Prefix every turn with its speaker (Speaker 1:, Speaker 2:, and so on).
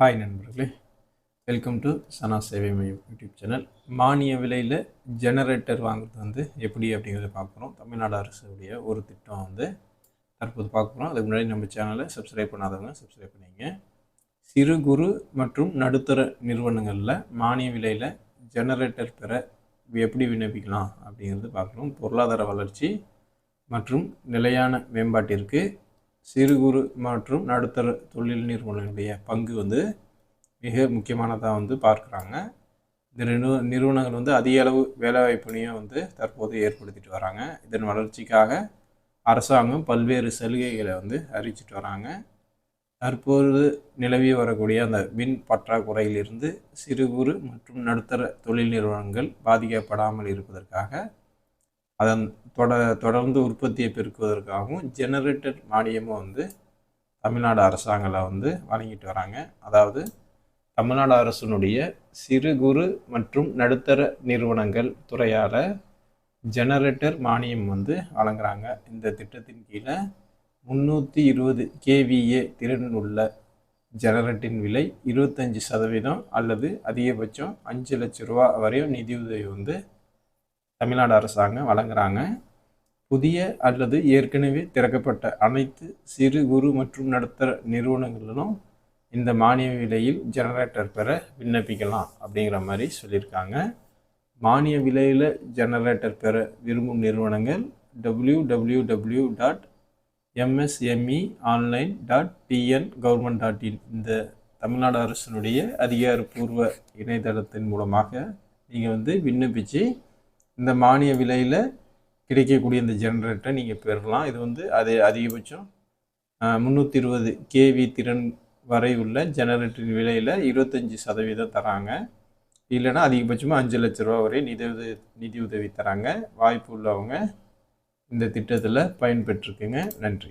Speaker 1: Hi நண்பர்களே. Welcome to சனா சேவை மையம் யூடியூப் சேனல் மானிய விலையில் ஜெனரேட்டர் வாங்குறது வந்து எப்படி அப்படிங்கிறத பார்க்குறோம் தமிழ்நாடு அரசுடைய ஒரு திட்டம் வந்து தற்போது பார்க்குறோம் அதுக்கு முன்னாடி நம்ம சேனலை சப்ஸ்கிரைப் பண்ணாதவங்க சப்ஸ்கிரைப் பண்ணிங்க சிறு குறு மற்றும் நடுத்தர நிறுவனங்களில் மானிய விலையில் ஜெனரேட்டர் பெற எப்படி விண்ணப்பிக்கலாம் அப்படிங்கிறது பார்க்குறோம் பொருளாதார வளர்ச்சி மற்றும் நிலையான மேம்பாட்டிற்கு சிறு குறு மற்றும் நடுத்தர தொழில் நிறுவனங்களுடைய பங்கு வந்து மிக முக்கியமானதாக வந்து பார்க்குறாங்க. இந்த நிறுவ நிறுவனங்கள் வந்து அதிக அளவு வேலைவாய்ப்பினையும் வந்து தற்போது ஏற்படுத்திட்டு வராங்க. இதன் வளர்ச்சிக்காக அரசாங்கம் பல்வேறு சலுகைகளை வந்து அறிவிச்சிட்டு வராங்க. தற்போது நிலவி வரக்கூடிய அந்த மின் பற்றாக்குறையிலிருந்து சிறு குறு மற்றும் நடுத்தர தொழில் நிறுவனங்கள் பாதிக்கப்படாமல் இருப்பதற்காக அதன் தொட தொடர்ந்து உற்பத்தியை பெருக்குவதற்காகவும் ஜெனரேட்டர் மானியமும் வந்து தமிழ்நாடு அரசாங்கம் வந்து வழங்கிட்டு வராங்க. அதாவது தமிழ்நாடு அரசினுடைய சிறு குறு மற்றும் நடுத்தர நிறுவனங்கள் துறையால் ஜெனரேட்டர் மானியம் வந்து வழங்குறாங்க. இந்த திட்டத்தின் கீழே முந்நூற்றி இருபது கேவிஏ திறன் உள்ள ஜெனரேட்டின் விலை இருபத்தஞ்சி சதவீதம் அல்லது அதிகபட்சம் அஞ்சு லட்ச ரூபா வரையும் நிதியுதவி வந்து தமிழ்நாடு அரசாங்கம் வழங்குறாங்க. புதிய அல்லது ஏற்கனவே திறக்கப்பட்ட அனைத்து சிறு குறு மற்றும் நடுத்தர நிறுவனங்களிலும் இந்த மானிய விலையில் ஜெனரேட்டர் பெற விண்ணப்பிக்கலாம் அப்படிங்கிற மாதிரி சொல்லியிருக்காங்க. மானிய விலையில் ஜெனரேட்டர் பெற விரும்பும் நிறுவனங்கள் W W W dot MSME online dot TN government dot in இந்த தமிழ்நாடு அரசினுடைய அதிகாரப்பூர்வ இணையதளத்தின் மூலமாக நீங்கள் வந்து விண்ணப்பித்து இந்த மானிய விலையில் கிடைக்கக்கூடிய இந்த ஜென்ரேட்டரை நீங்கள் பெறலாம். இது வந்து அது அதிகபட்சம் முந்நூற்றி இருபது கேவி திறன் வரை உள்ள ஜெனரேட்டரின் விலையில் இருபத்தஞ்சி சதவீதம் தராங்க. இல்லைன்னா அதிகபட்சமாக அஞ்சு லட்ச ரூபா வரை நிதி உதவி தராங்க. வாய்ப்பு உள்ளவங்க இந்த திட்டத்தில் பயன்பெற்றுக்குங்க. நன்றி.